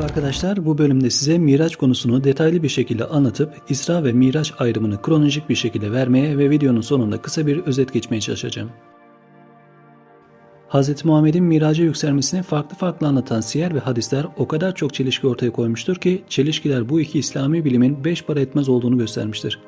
Merhaba arkadaşlar, bu bölümde size Miraç konusunu detaylı bir şekilde anlatıp İsra ve Miraç ayrımını kronolojik bir şekilde vermeye ve videonun sonunda kısa bir özet geçmeye çalışacağım. Hz. Muhammed'in miraca yükselmesini farklı farklı anlatan siyer ve hadisler o kadar çok çelişki ortaya koymuştur ki çelişkiler bu iki İslami bilimin beş para etmez olduğunu göstermiştir.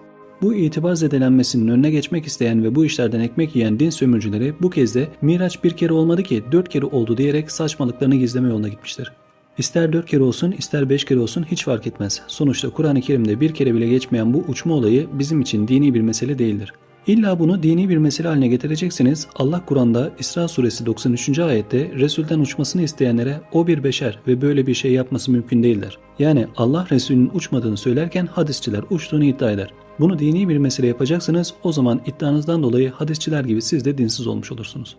Bu itibar zedelenmesinin önüne geçmek isteyen ve bu işlerden ekmek yiyen din sömürcüleri bu kez de Miraç bir kere olmadı ki dört kere oldu diyerek saçmalıklarını gizleme yoluna gitmiştir. İster dört kere olsun ister beş kere olsun hiç fark etmez. Sonuçta Kur'an-ı Kerim'de bir kere bile geçmeyen bu uçma olayı bizim için dini bir mesele değildir. İlla bunu dini bir mesele haline getireceksiniz. Allah Kur'an'da İsra suresi 93. ayette Resul'den uçmasını isteyenlere o bir beşer ve böyle bir şey yapması mümkün değildir. Yani Allah Resul'ün uçmadığını söylerken hadisçiler uçtuğunu iddia eder. Bunu dini bir mesele yapacaksınız o zaman iddianızdan dolayı hadisçiler gibi siz de dinsiz olmuş olursunuz.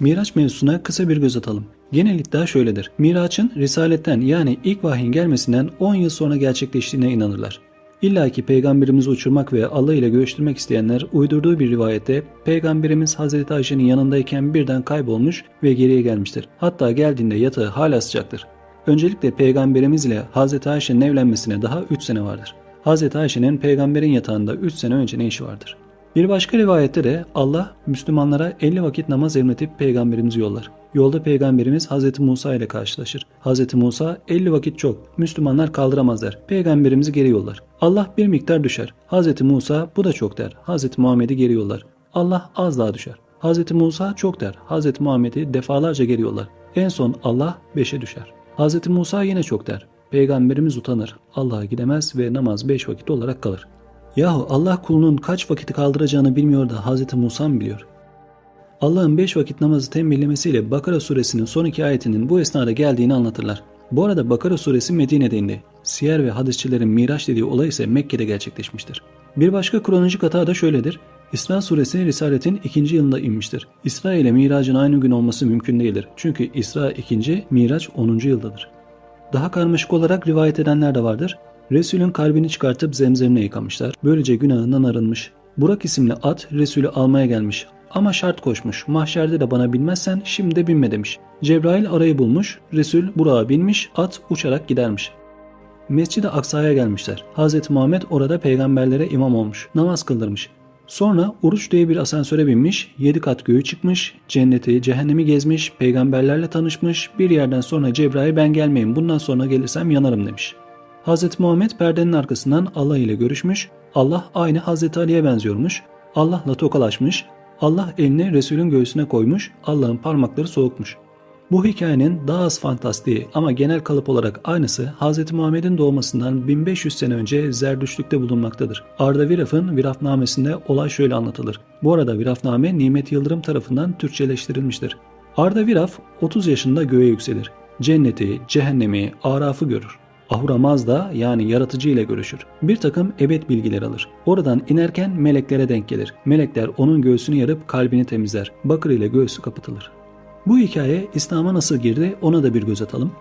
Miraç mevzusuna kısa bir göz atalım. Genel iddia şöyledir. Miraç'ın Risaletten yani ilk vahyin gelmesinden 10 yıl sonra gerçekleştiğine inanırlar. İlla ki peygamberimizi uçurmak ve Allah ile görüştürmek isteyenler uydurduğu bir rivayette peygamberimiz Hazreti Ayşe'nin yanındayken birden kaybolmuş ve geriye gelmiştir. Hatta geldiğinde yatağı hala sıcaktır. Öncelikle peygamberimiz ile Hazreti Ayşe'nin evlenmesine daha 3 sene vardır. Hazreti Ayşe'nin peygamberin yatağında 3 sene önce ne işi vardır? Bir başka rivayette de Allah Müslümanlara 50 vakit namaz emretip peygamberimizi yollar. Yolda peygamberimiz Hz. Musa ile karşılaşır. Hz. Musa 50 vakit çok, Müslümanlar kaldıramaz der. Peygamberimizi geri yollar. Allah bir miktar düşer. Hz. Musa bu da çok der. Hz. Muhammed'i geri yollar. Allah az daha düşer. Hz. Musa çok der. Hz. Muhammed'i defalarca geri yollar. En son Allah 5'e düşer. Hz. Musa yine çok der. Peygamberimiz utanır. Allah'a gidemez ve namaz 5 vakit olarak kalır. Yahu Allah kulunun kaç vakiti kaldıracağını bilmiyor da Hz. Musa mı biliyor? Allah'ın 5 vakit namazı tembihlemesiyle Bakara suresinin son iki ayetinin bu esnada geldiğini anlatırlar. Bu arada Bakara suresi Medine'de indi. Siyer ve hadisçilerin Miraç dediği olay ise Mekke'de gerçekleşmiştir. Bir başka kronolojik hata da şöyledir. İsra suresi Risaletin ikinci yılında inmiştir. İsra ile Miracın aynı gün olması mümkün değildir. Çünkü İsra ikinci, Miraç 10. yıldadır. Daha karmaşık olarak rivayet edenler de vardır. Resul'ün kalbini çıkartıp zemzemle yıkamışlar. Böylece günahından arınmış. Burak isimli at Resul'ü almaya gelmiş. Ama şart koşmuş. Mahşerde de bana binmezsen şimdi de binme demiş. Cebrail arayı bulmuş. Resul Burak'a binmiş. At uçarak gidermiş. Mescid-i Aksa'ya gelmişler. Hz. Muhammed orada peygamberlere imam olmuş. Namaz kıldırmış. Sonra Uruç diye bir asansöre binmiş, yedi kat göğü çıkmış, cenneti, cehennemi gezmiş, peygamberlerle tanışmış, bir yerden sonra Cebrail ben gelmeyeyim bundan sonra gelirsem yanarım demiş. Hz. Muhammed perdenin arkasından Allah ile görüşmüş, Allah aynı Hz. Ali'ye benziyormuş, Allah'la tokalaşmış, Allah elini Resul'ün göğsüne koymuş, Allah'ın parmakları soğukmuş. Bu hikayenin daha az fantastiği ama genel kalıp olarak aynısı Hz. Muhammed'in doğmasından 1500 sene önce Zerdüştlük'te bulunmaktadır. Arda Viraf'ın Virafnamesinde olay şöyle anlatılır. Bu arada Virafname Nimet Yıldırım tarafından Türkçeleştirilmiştir. Arda Viraf 30 yaşında göğe yükselir. Cenneti, cehennemi, arafı görür. Ahura Mazda yani yaratıcı ile görüşür. Bir takım ebed bilgiler alır. Oradan inerken meleklere denk gelir. Melekler onun göğsünü yarıp kalbini temizler. Bakır ile göğsü kapatılır. Bu hikaye İslam'a nasıl girdi ona da bir göz atalım.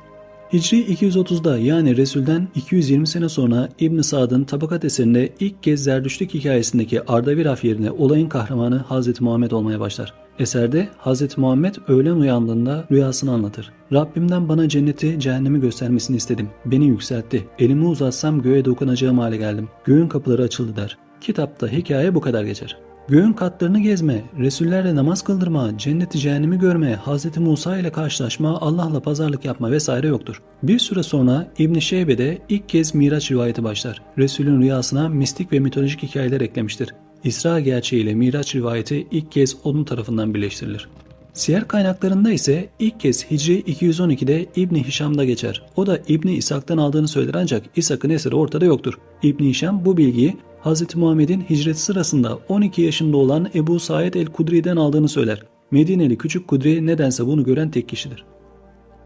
Hicri 230'da yani Resul'den 220 sene sonra İbn Sad'ın tabakat eserinde ilk kez Zerdüştlük hikayesindeki Ardaviraf yerine olayın kahramanı Hz. Muhammed olmaya başlar. Eserde Hz. Muhammed öğlen uyandığında rüyasını anlatır. Rabbimden bana cenneti, cehennemi göstermesini istedim. Beni yükseltti. Elimi uzatsam göğe dokunacağım hale geldim. Göğün kapıları açıldı der. Kitapta hikaye bu kadar geçer. Göğün katlarını gezme, Resullerle namaz kıldırma, cenneti cehennemi görme, Hz. Musa ile karşılaşma, Allah'la pazarlık yapma vesaire yoktur. Bir süre sonra İbn Şeybe'de ilk kez Miraç rivayeti başlar. Resulün rüyasına mistik ve mitolojik hikayeler eklemiştir. İsra gerçeğiyle Miraç rivayeti ilk kez onun tarafından birleştirilir. Siyer kaynaklarında ise ilk kez Hicri 212'de İbni Hişam'da geçer. O da İbni İshak'tan aldığını söyler ancak İshak'ın eseri ortada yoktur. İbni Hişam bu bilgiyi Hz. Muhammed'in hicret sırasında 12 yaşında olan Ebu Said el-Kudri'den aldığını söyler. Medineli küçük Kudri nedense bunu gören tek kişidir.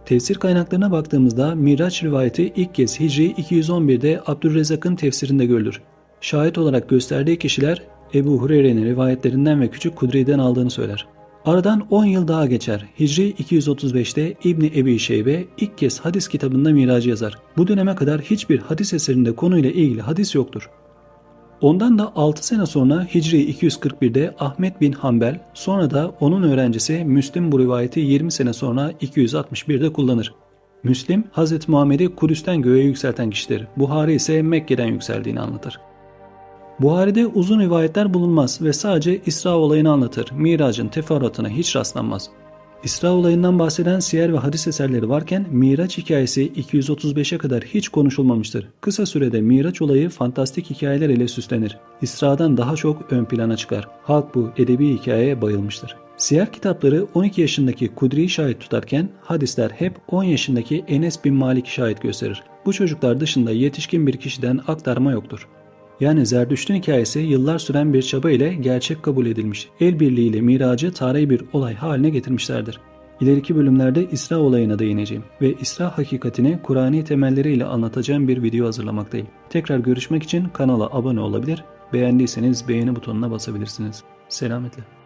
Tefsir kaynaklarına baktığımızda Miraç rivayeti ilk kez Hicri 211'de Abdülrezzak'ın tefsirinde görülür. Şahit olarak gösterdiği kişiler Ebu Hureyre'nin rivayetlerinden ve küçük Kudri'den aldığını söyler. Aradan 10 yıl daha geçer. Hicri 235'te İbni Ebi Şeybe ilk kez hadis kitabında Miracı yazar. Bu döneme kadar hiçbir hadis eserinde konuyla ilgili hadis yoktur. Ondan da 6 sene sonra Hicri 241'de Ahmet bin Hanbel, sonra da onun öğrencisi Müslim bu rivayeti 20 sene sonra 261'de kullanır. Müslim, Hz. Muhammed'i Kudüs'ten göğe yükselten kişidir. Buhari ise Mekke'den yükseldiğini anlatır. Buhari'de uzun rivayetler bulunmaz ve sadece İsra olayını anlatır. Miracın teferruatına hiç rastlanmaz. İsra olayından bahseden siyer ve hadis eserleri varken Miraç hikayesi 235'e kadar hiç konuşulmamıştır. Kısa sürede Miraç olayı fantastik hikayeler ile süslenir. İsra'dan daha çok ön plana çıkar. Halk bu edebi hikayeye bayılmıştır. Siyer kitapları 12 yaşındaki Kudri'yi şahit tutarken hadisler hep 10 yaşındaki Enes bin Malik'i şahit gösterir. Bu çocuklar dışında yetişkin bir kişiden aktarma yoktur. Yani Zerdüşt'ün hikayesi yıllar süren bir çaba ile gerçek kabul edilmiş. El birliğiyle miracı tarihi bir olay haline getirmişlerdir. İleriki bölümlerde İsra olayına değineceğim ve İsra hakikatini Kur'ani temelleriyle anlatacağım bir video hazırlamaktayım. Tekrar görüşmek için kanala abone olabilir, beğendiyseniz beğeni butonuna basabilirsiniz. Selametle.